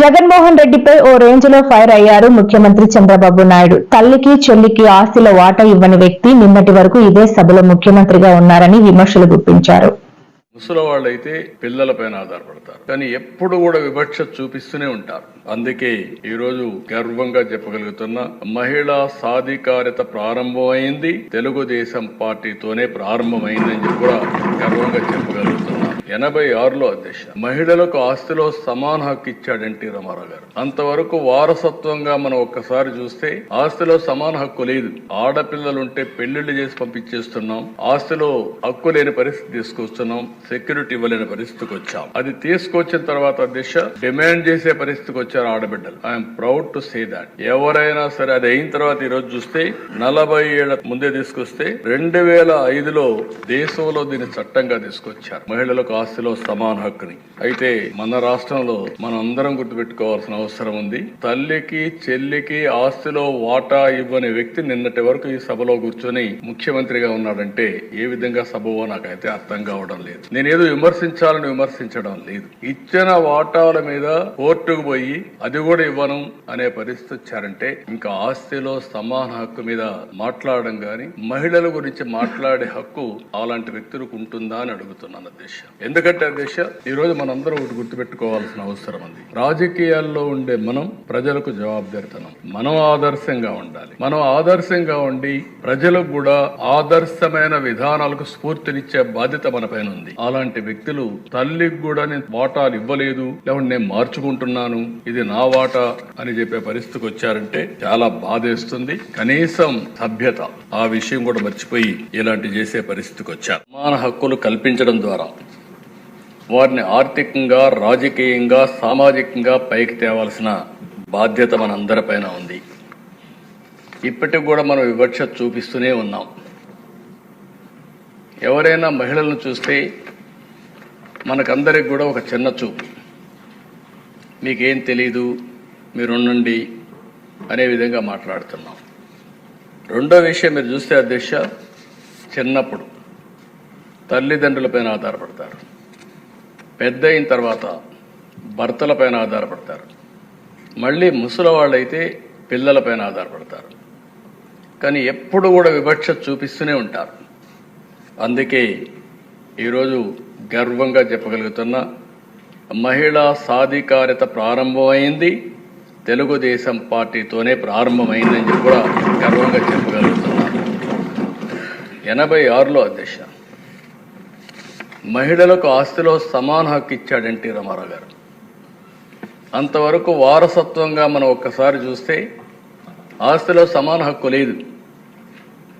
జగన్మోహన్ రెడ్డిపై ఓ రేంజ్లో ఫైర్ అయ్యారు ముఖ్యమంత్రి చంద్రబాబు నాయుడు. తల్లికి చెల్లికి ఆస్తిలో వాటా ఇవ్వని వ్యక్తి నిన్నటి వరకు ఇదే సభలో ముఖ్యమంత్రిగా ఉన్నారని విమర్శలు గుప్పించారు. ముసలి వాళ్ళైతే పిల్లలపైన ఆధారపడతారు. కానీ ఎప్పుడు కూడా వివక్ష చూపిస్తూనే ఉంటారు. అందుకే ఈరోజు గర్వంగా చెప్పగలుగుతున్న మహిళా సాధికారత ప్రారంభమైంది తెలుగుదేశం పార్టీతోనే ప్రారంభమైందని చెప్పి కూడా గర్వంగా చెప్పగలుగుతున్నారు. ఎనభై ఆరులో అధ్యక్ష. మహిళలకు ఆస్తిలో సమాన హక్కు ఇచ్చాడు ఎన్టీ రామారావు గారు. అంతవరకు వారసత్వంగా మనం ఒక్కసారి చూస్తే ఆస్తిలో సమాన హక్కు లేదు. ఆడపిల్లలుంటే పెళ్ళిళ్ళు చేసి పంపించేస్తున్నాం. ఆస్తిలో హక్కు లేని పరిస్థితి తీసుకొస్తున్నాం. సెక్యూరిటీ ఇవ్వలేని పరిస్థితికి వచ్చాం. అది తీసుకొచ్చిన తర్వాత అధ్యక్ష డిమాండ్ చేసే పరిస్థితికి వచ్చారు ఆడబిడ్డలు. I'm proud to say that ఎవరైనా సరే అది అయిన తర్వాత ఈ రోజు చూస్తే నలభై ఏళ్ళ ముందే తీసుకొస్తే రెండు వేల ఐదులో దేశంలో దీన్ని చట్టంగా తీసుకొచ్చారు. మహిళలకు ఆస్తిలో సమాన హక్కుని. అయితే మన రాష్ట్రంలో మనం అందరం గుర్తుపెట్టుకోవాల్సిన అవసరం ఉంది. తల్లికి చెల్లికి ఆస్తిలో వాటా ఇవ్వని వ్యక్తి నిన్నటి వరకు ఈ సభలో కూర్చొని ముఖ్యమంత్రిగా ఉన్నాడంటే ఏ విధంగా సభవో నాకైతే అర్థం కావడం లేదు. నేనేదో విమర్శించాలని విమర్శించడం లేదు. ఇచ్చిన వాటాల మీద కోర్టుకు పోయి అది కూడా ఇవ్వను అనే పరిస్థితి వచ్చారంటే ఇంకా ఆస్తిలో సమాన హక్కు మీద మాట్లాడడం గాని మహిళల గురించి మాట్లాడే హక్కు అలాంటి వ్యక్తులకు ఉంటుందా అని అడుగుతున్నాను ఉద్దేశం ఎందుకంటే అధ్యక్ష ఈరోజు మనందరం ఒకటి గుర్తుపెట్టుకోవాల్సిన అవసరం ఉంది రాజకీయాల్లో ఉండే మనం ప్రజలకు జవాబుదారితనం. మనం ఆదర్శంగా ఉండాలి. మనం ఆదర్శంగా ఉండి ప్రజలకు కూడా ఆదర్శమైన విధానాలకు స్ఫూర్తినిచ్చే బాధ్యత మన పైన ఉంది. అలాంటి వ్యక్తులు తల్లికి కూడా నేను వాటాలు ఇవ్వలేదు లేకుంటే నేను మార్చుకుంటున్నాను ఇది నా వాటా అని చెప్పే పరిస్థితికి వచ్చారంటే చాలా బాధేస్తుంది. కనీసం సభ్యత ఆ విషయం కూడా మర్చిపోయి ఇలాంటి చేసే పరిస్థితికి వచ్చారు. సమాన హక్కులు కల్పించడం ద్వారా వారిని ఆర్థికంగా రాజకీయంగా సామాజికంగా పైకి తేవాల్సిన బాధ్యత మనందరిపైన ఉంది. ఇప్పటికి కూడా మనం వివక్ష చూపిస్తూనే ఉన్నాం. ఎవరైనా మహిళలను చూస్తే మనకందరికి కూడా ఒక చిన్న చూపు. మీకేం తెలీదు మీరుండండి అనే విధంగా మాట్లాడుతున్నాం. రెండో విషయం మీరు చూస్తే అధ్యక్ష చిన్నప్పుడు తల్లిదండ్రులపైన ఆధారపడతారు. పెద్ద అయిన తర్వాత భర్తలపైన ఆధారపడతారు. మళ్ళీ ముసలి వాళ్ళైతే పిల్లలపైన ఆధారపడతారు. కానీ ఎప్పుడు కూడా వివక్ష చూపిస్తూనే ఉంటారు. అందుకే ఈరోజు గర్వంగా చెప్పగలుగుతున్న మహిళా సాధికారత ప్రారంభమైంది తెలుగుదేశం పార్టీతోనే ప్రారంభమైందని చెప్పి కూడా గర్వంగా చెప్పగలుగుతున్నాను ఎనభై ఆరులో అధ్యక్ష మహిళలకు ఆస్తిలో సమాన హక్కు ఇచ్చాడు ఎన్టీ రామారావు గారు. అంతవరకు వారసత్వంగా మనం ఒక్కసారి చూస్తే ఆస్తిలో సమాన హక్కు లేదు.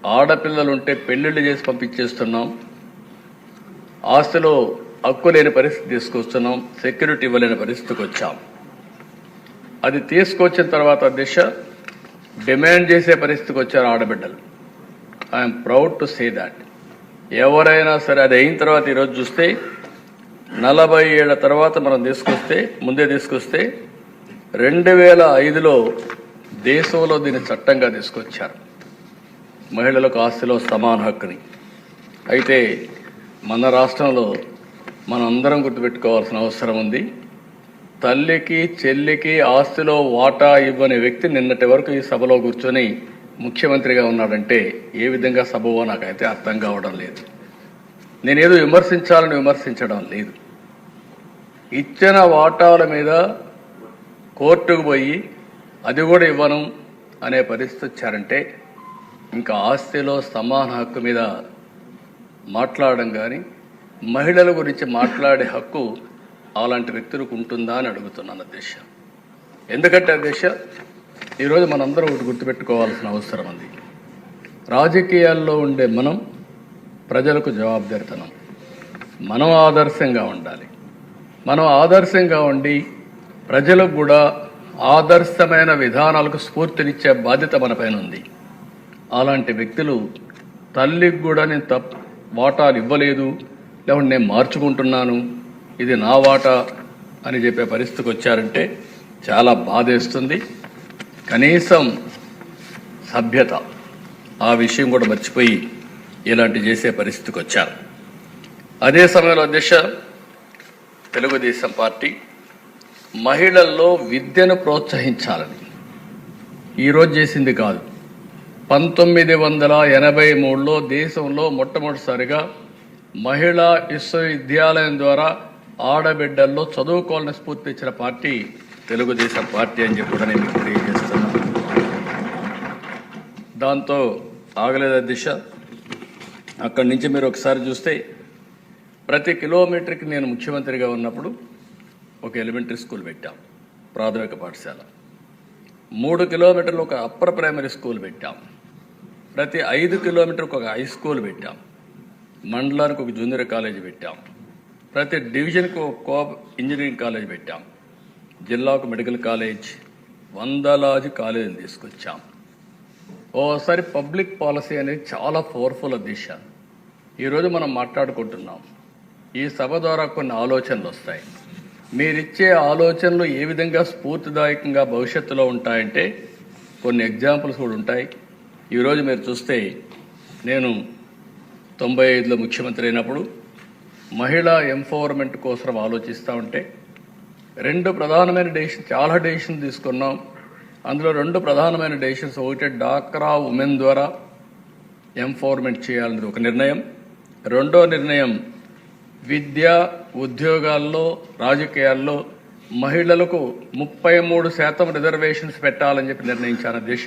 ఆడపిల్లలుంటే పెళ్ళిళ్ళు చేసి పంపించేస్తున్నాం. ఆస్తిలో హక్కు లేని పరిస్థితి తీసుకొస్తున్నాం. సెక్యూరిటీ ఇవ్వలేని పరిస్థితికి వచ్చాం. అది తీసుకొచ్చిన తర్వాత దిశ డిమాండ్ చేసే పరిస్థితికి వచ్చారు ఆడబిడ్డలు. I'm proud to say that. ఎవరైనా సరే అది అయిన తర్వాత ఈరోజు చూస్తే నలభై ఏళ్ళ తర్వాత మనం తీసుకొస్తే ముందే తీసుకొస్తే రెండు వేల ఐదులో దేశంలో దీన్ని చట్టంగా తీసుకొచ్చారు. మహిళలకు ఆస్తిలో సమాన హక్కుని. అయితే మన రాష్ట్రంలో మనందరం అందరం గుర్తుపెట్టుకోవాల్సిన అవసరం ఉంది. తల్లికి చెల్లికి ఆస్తిలో వాటా ఇవ్వని వ్యక్తి నిన్నటి వరకు ఈ సభలో కూర్చొని ముఖ్యమంత్రిగా ఉన్నాడంటే ఏ విధంగా సబవో నాకైతే అర్థం కావడం లేదు. నేనేదో విమర్శించాలని విమర్శించడం లేదు. ఇచ్చిన వాటాల మీద కోర్టుకు పోయి అది కూడా ఇవ్వను అనే పరిస్థితి వచ్చారంటే ఇంకా ఆస్తిలో సమాన హక్కు మీద మాట్లాడడం కానీ మహిళల గురించి మాట్లాడే హక్కు అలాంటి వ్యక్తులకు ఉంటుందా అని అడుగుతున్నాను అధ్యక్ష. ఎందుకంటే అధ్యక్ష ఈరోజు మనందరం ఒకటి గుర్తుపెట్టుకోవాల్సిన అవసరం ఉంది. రాజకీయాల్లో ఉండే మనం ప్రజలకు జవాబుదారితనం. మనం ఆదర్శంగా ఉండాలి. మనం ఆదర్శంగా ఉండి ప్రజలకు కూడా ఆదర్శమైన విధానాలకు స్ఫూర్తినిచ్చే బాధ్యత మన పైన ఉంది. అలాంటి వ్యక్తులు తల్లికి కూడా నేను తప్ వాటాలు ఇవ్వలేదు లేకుంటే నేను మార్చుకుంటున్నాను ఇది నా వాటా అని చెప్పే పరిస్థితికి వచ్చారంటే చాలా బాధేస్తుంది. కనీసం సభ్యత ఆ విషయం కూడా మర్చిపోయి ఇలాంటి చేసే పరిస్థితికి వచ్చారు. అదే సమయంలో అధ్యక్ష తెలుగుదేశం పార్టీ మహిళల్లో విద్యను ప్రోత్సహించాలని ఈరోజు చేసింది కాదు. పంతొమ్మిది వందల ఎనభై మూడులో దేశంలో మొట్టమొదటిసారిగా మహిళా విశ్వవిద్యాలయం ద్వారా ఆడబిడ్డల్లో చదువుకోవాలని స్ఫూర్తి ఇచ్చిన పార్టీ తెలుగుదేశం పార్టీ అని చెప్పి కూడా నేను దాంతో ఆగలేదు దిశ? అక్కడి నుంచి మీరు ఒకసారి చూస్తే ప్రతి కిలోమీటర్కి నేను ముఖ్యమంత్రిగా ఉన్నప్పుడు ఒక ఎలిమెంటరీ స్కూల్ పెట్టాం ప్రాథమిక పాఠశాల. మూడు కిలోమీటర్లు ఒక అప్పర్ ప్రైమరీ స్కూల్ పెట్టాం. ప్రతి ఐదు కిలోమీటర్కి ఒక హై స్కూల్ పెట్టాం. మండలానికి ఒక జూనియర్ కాలేజ్ పెట్టాం. ప్రతి డివిజన్కి ఒక కోప్ ఇంజనీరింగ్ కాలేజ్ పెట్టాం. జిల్లాకు మెడికల్ కాలేజ్ వందలాది కాలేజీలు తీసుకొచ్చాం. ఓసారి పబ్లిక్ పాలసీ అనేది చాలా పవర్ఫుల్ దిశ. ఈరోజు మనం మాట్లాడుకుంటున్నాం. ఈ సభ ద్వారా కొన్ని ఆలోచనలు వస్తాయి. మీరిచ్చే ఆలోచనలు ఏ విధంగా స్ఫూర్తిదాయకంగా భవిష్యత్తులో ఉంటాయంటే కొన్ని ఎగ్జాంపుల్స్ కూడా ఉంటాయి. ఈరోజు మీరు చూస్తే నేను తొంభై ఐదులో ముఖ్యమంత్రి అయినప్పుడు మహిళా ఎంపవర్మెంట్ కోసం ఆలోచిస్తూ ఉంటే రెండు ప్రధానమైన డెసిషన్ చాలా డెసిషన్ తీసుకున్నాం. అందులో రెండు ప్రధానమైన డెసిషన్స్ ఒకటి డాక్రా ఉమెన్ ద్వారా ఎంఫోర్మెంట్ చేయాలనేది ఒక నిర్ణయం. రెండో నిర్ణయం విద్య ఉద్యోగాల్లో రాజకీయాల్లో మహిళలకు ముప్పై మూడు శాతం రిజర్వేషన్స్ పెట్టాలని చెప్పి నిర్ణయించాను దిశ.